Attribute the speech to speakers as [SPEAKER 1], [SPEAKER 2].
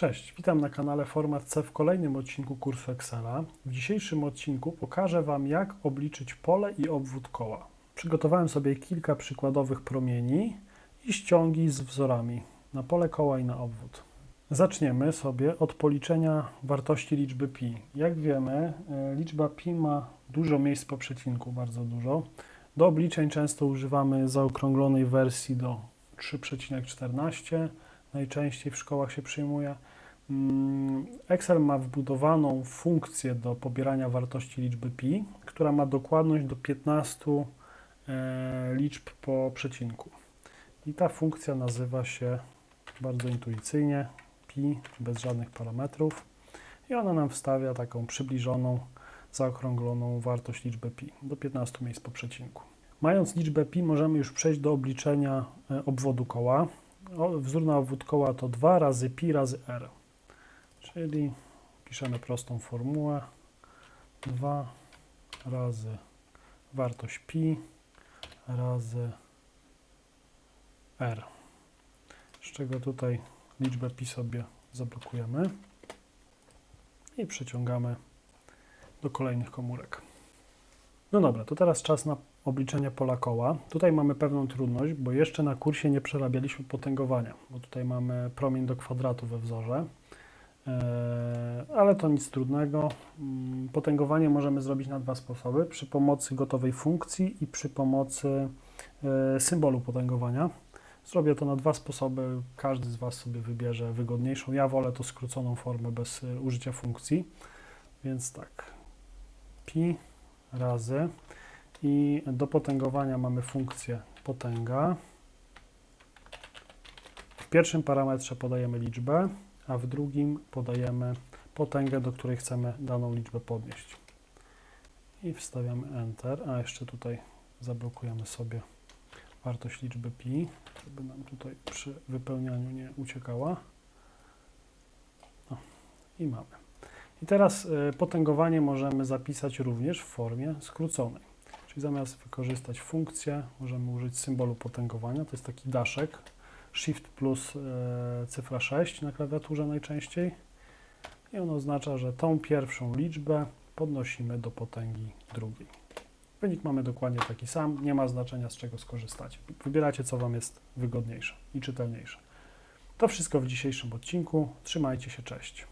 [SPEAKER 1] Cześć, witam na kanale Format C w kolejnym odcinku kursu Excela. W dzisiejszym odcinku pokażę Wam, jak obliczyć pole i obwód koła. Przygotowałem sobie kilka przykładowych promieni i ściągi z wzorami na pole koła i na obwód. Zaczniemy sobie od policzenia wartości liczby pi. Jak wiemy, e, liczba pi ma dużo miejsc po przecinku, bardzo dużo. Do obliczeń często używamy zaokrąglonej wersji do 3,14 najczęściej w szkołach się przyjmuje. Mm, Excel ma wbudowaną funkcję do pobierania wartości liczby pi, która ma dokładność do 15 e, liczb po przecinku. I ta funkcja nazywa się bardzo intuicyjnie pi, bez żadnych parametrów. I ona nam wstawia taką przybliżoną, zaokrągloną wartość liczby pi do 15 miejsc po przecinku. Mając liczbę pi, możemy już przejść do obliczenia e, obwodu koła. O, wzór na obwód koła to 2 razy pi razy r. Czyli piszemy prostą formułę. 2 razy wartość pi razy r. Z czego tutaj liczbę pi sobie zablokujemy i przeciągamy do kolejnych komórek. No dobra, to teraz czas na obliczenie pola koła. Tutaj mamy pewną trudność, bo jeszcze na kursie nie przerabialiśmy potęgowania, bo tutaj mamy promień do kwadratu we wzorze, Eee, ale to nic trudnego. Mm, Potęgowanie możemy zrobić na dwa sposoby, przy pomocy gotowej funkcji i przy pomocy e, symbolu potęgowania. Zrobię to na dwa sposoby, każdy z Was sobie wybierze wygodniejszą. Ja wolę to skróconą formę bez e, użycia funkcji, więc tak, pi razy i do potęgowania mamy funkcję potęga. W pierwszym parametrze podajemy liczbę, a w drugim podajemy potęgę, do której chcemy daną liczbę podnieść. I wstawiamy Enter, a jeszcze tutaj zablokujemy sobie wartość liczby pi, żeby nam tutaj przy wypełnianiu nie uciekała. O, I mamy. I teraz y, potęgowanie możemy zapisać również w formie skróconej. Czyli zamiast wykorzystać funkcję, możemy użyć symbolu potęgowania. To jest taki daszek. Shift plus e, cyfra 6 na klawiaturze najczęściej. I on oznacza, że tą pierwszą liczbę podnosimy do potęgi drugiej. Wynik mamy dokładnie taki sam. Nie ma znaczenia z czego skorzystacie. Wybieracie co Wam jest wygodniejsze i czytelniejsze. To wszystko w dzisiejszym odcinku. Trzymajcie się, cześć.